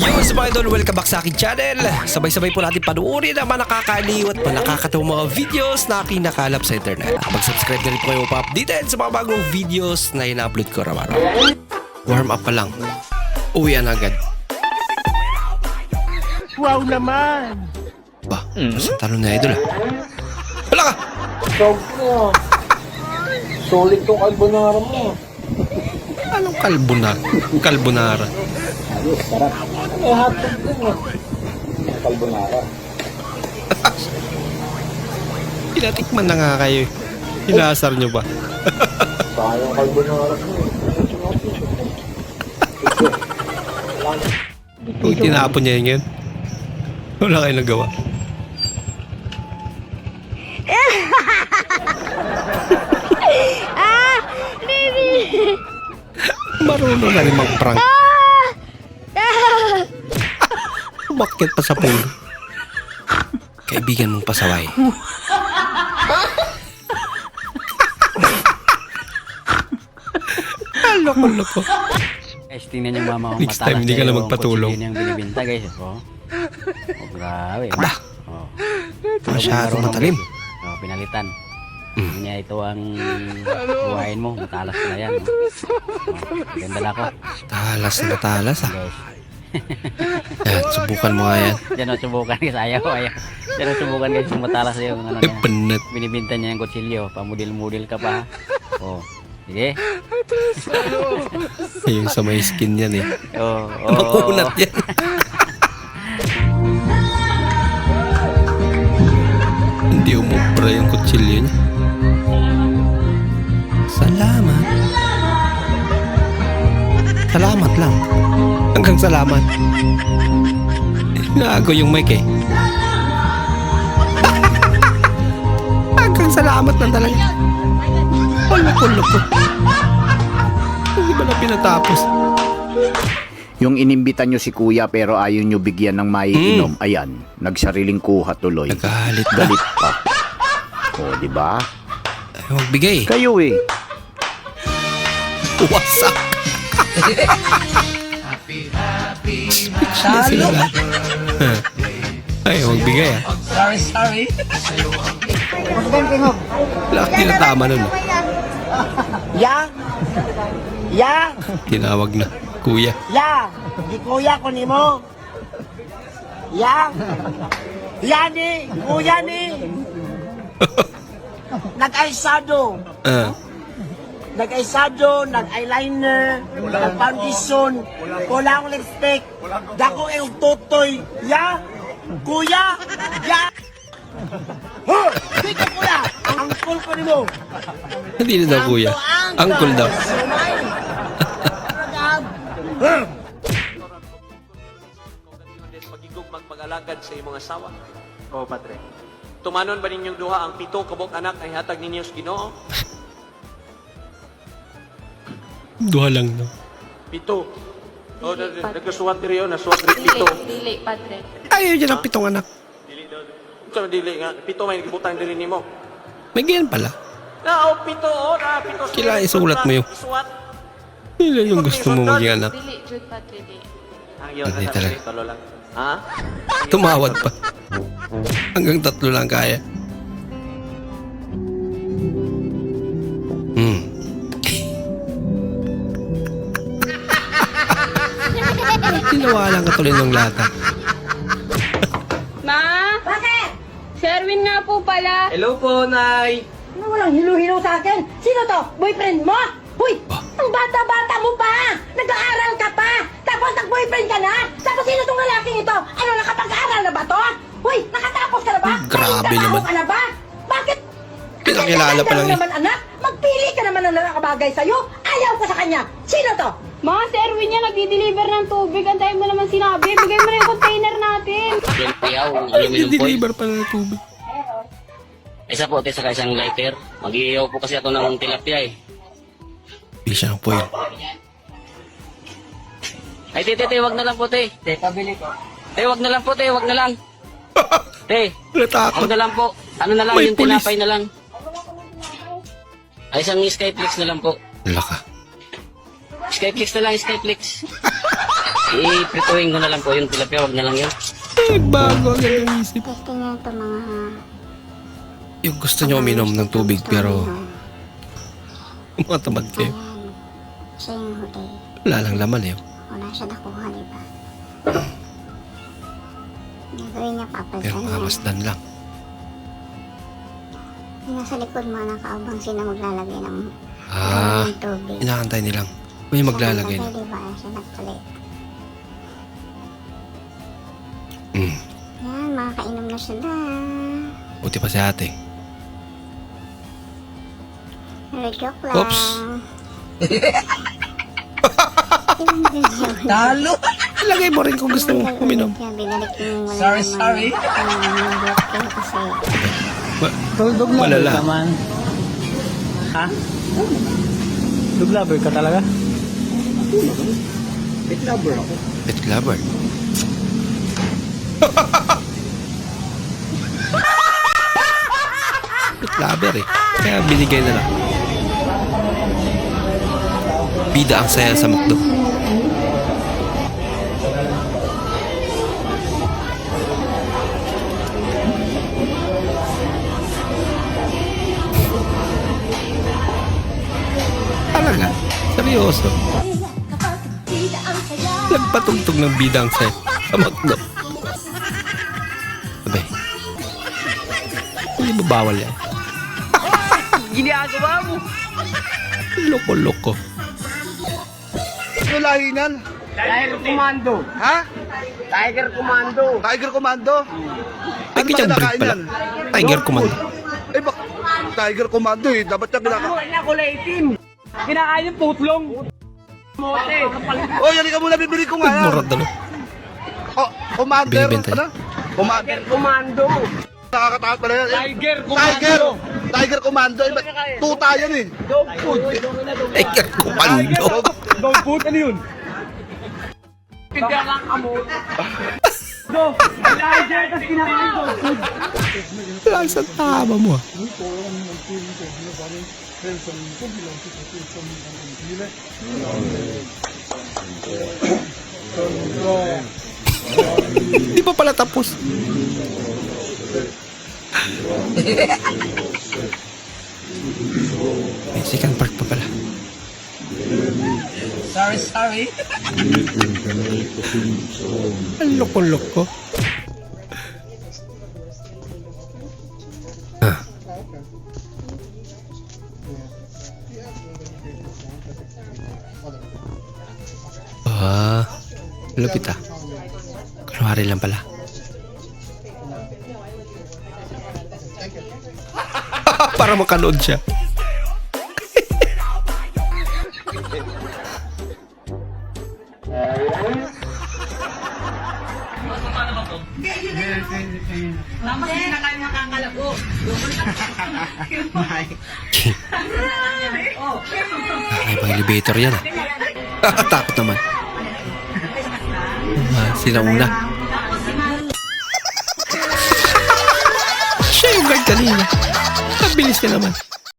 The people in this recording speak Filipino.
Yo, sa mga idol, welcome back sa aking channel. Sabay-sabay po natin panuorin ang mga nakakaliw at mga nakakatawang mga videos na aking nakalap sa internet. Mag-subscribe na rin po kayo pa-updated sa mga bagong videos na ina-upload ko araw-araw. Warm up pa lang. Uwi na agad. Wow naman! Ba, sa talon na idol ah. Wala ka! Sob mo. Solid tong carbonara mo. Anong kalbonara? Kalbonara. Ayos, sarap. May hotdog din eh. Carbonara. Pinatikman na nga kayo. eh. Inasar nyo ba? Sayang carbonara mo eh. Kung tinapon niya yun ngayon, wala kayo nagawa. Marunong na rin mag-prank. Umakyat pa sa pool. Kaibigan mong pasaway. Loko, loko. Guys, tingnan yung mama ko. Next time, hindi ka na magpatulong. Yung binibinta, guys. Oh. oh grabe. Aba. Oh. Masyadong matalim. Oh, pinalitan. Mm. Niya, ito ang buhayin mo. Matalas na yan. Oh. Oh, ganda na ako. Talas na talas ah. Guys. Yan, subukan mo nga yan. Diyan o, subukan guys. Ayaw, ayaw. Diyan o, subukan guys. Matalas yung ano Eh, niya. panat. Binibinta niya yung kutsilyo. Pamudil-mudil ka pa. Oh. Sige. Yung sa may skin yan eh. Oh, oh, Makunat yan. Hindi umubra yung kutsilyo niya. Salamat. Salamat lang. Hanggang salamat. Nago yung mic eh. Hanggang salamat lang talaga. Wala ko loko. Hindi ba na pinatapos? Yung inimbitan nyo si kuya pero ayaw nyo bigyan ng maiinom, ayan, nagsariling kuha tuloy. Nagalit na. Galit pa. O, di ba? Ay, magbigay. Kayo eh. Wasak. Lahat. Ay, magbigay ah. Sorry, sorry. Wala kang tinatama nun. ah. Ya? Ya? Tinawag na. Kuya. Ya? Di kuya ko ni mo? Ya? Ya ni? Kuya ni? Nag-aysado. Ah, Nag-aysado, nag-eyeliner, nag-foundation, wala akong lipstick. Dako yung tutoy. Ya? Kuya? Ya? Huh! Di ko kuya! Ang cool ko ni mo! hindi na daw kuya. Uncle daw. magigog magpag-alagad sa imong asawa? Oo, Padre. Tumanon ba ninyong duha ang pito kabok anak ay hatag ninyo sa Ginoo? Duha lang no. Pito. O, nagkasuwat diri yun, nasuwat diri pito. Dili, dili, padre. Ayaw dyan ang pitong anak. Dili daw. Ito dili nga, pito may gibutang diri nimo. May ganyan pala. Na, o, pito, o, na, pito. Kailangan isulat mo yun. Isuwat. Ilan yung gusto mo maging anak. Dili, padre, dili. Ang yun, Hindi ang talaga. tolo lang. Ha? Tumawad pa. Hanggang tatlo lang kaya. Tinawalan ka tuloy ng lata. Ma? Bakit? Si Erwin nga po pala. Hello po, Nay. Ano walang hilo-hilo sa akin? Sino to? Boyfriend mo? Huy! Ah. Ang bata-bata mo pa! Nag-aaral ka pa! Tapos nag-boyfriend ka na! Tapos sino tong lalaking ito? Ano, nakapag-aaral na ba to? Huy! Nakatapos ka na ba? Hmm, grabe Nagtrabaho naman. ka na ba? Bakit? Pinakilala pa lang Ang eh. naman anak, magpili ka naman ng nakabagay sa'yo. Ayaw ko sa kanya. Sino to? Ma, si Erwin niya nagdi-deliver ng tubig. Ang mo naman sinabi. Bigay mo na yung container natin. Yaw, aluminum foil. I-deliver pa ng tubig. Isa po, te, saka isang lighter. Mag-iiyaw po kasi ako ng tilapia eh. Hindi siya ng foil. Ay, te, te, te, wag na lang po, te. Te, pabili ko. Te, wag na lang po, te, wag na lang. Te, Natakot. wag na lang po. Ano na lang, May yung pulis. tinapay na lang. Ay, isang Skyflix na lang po. Wala ka. Skyflix na lang, Skyflix. iprituhin ko na lang po yung tilapia, wag na lang yun. Agad ang isip. Gusto niya ito mga... Yung gusto niyo uminom ng tubig pero mga tamad kayo. Siya yung huli. Wala lang laman eh. Wala siya nakuha, di ba? Gagawin niya papalitan Pero niya. mamasdan lang. Nasa likod mo, nakaabang sila maglalagay ng, Ah, ng tubig. inaantay nilang. May maglalagay Siya na. Siya nagpalit. Mm. Yan, makakainom na sila. Buti pa si ate. Pero joke lang. Oops. Talo! Lagay mo rin kung gusto mo uminom. Sorry, sorry. Dog lover ka man. Ha? Dog lover ka talaga? Pet lover ako. Pet lover. Pet lover eh. Kaya binigay na lang. Bida ang saya sa McDo. Talaga? Seryoso? Nagpatugtog ng bida ang saya sa McDo. Abay. Hindi ba bawal yan? Ginagawa mo! Loko-loko. Tiger Commando. Ha? Tiger Commando. Tiger Commando? Ay, kanyang breed pala. Tiger Commando. Eh, bak Tiger Commando eh. Dapat niya kinaka... Kinakain yung putlong! Oh, yan ka muna bibili ko nga yan. Murad dalo. Oh, Commander. Binibenta Ano? Commander Commando. Nakakatakot pala yan. Tiger Tiger. Tiger Commando. Iba, tuta yan eh. Tiger Commando. Dog food? Ano yun? Lang sa tama mo. ah. Di pa pala tapos. Second part pa pala. Sorry, sorry. Ang loko-loko. Ah. Ah, lupit ah. Kunwari lang pala. Para makanood siya. Ay, pang elevator yan ah. Takot naman. Ah, sinauna. Siya yung guard kanina. Ang bilis niya naman.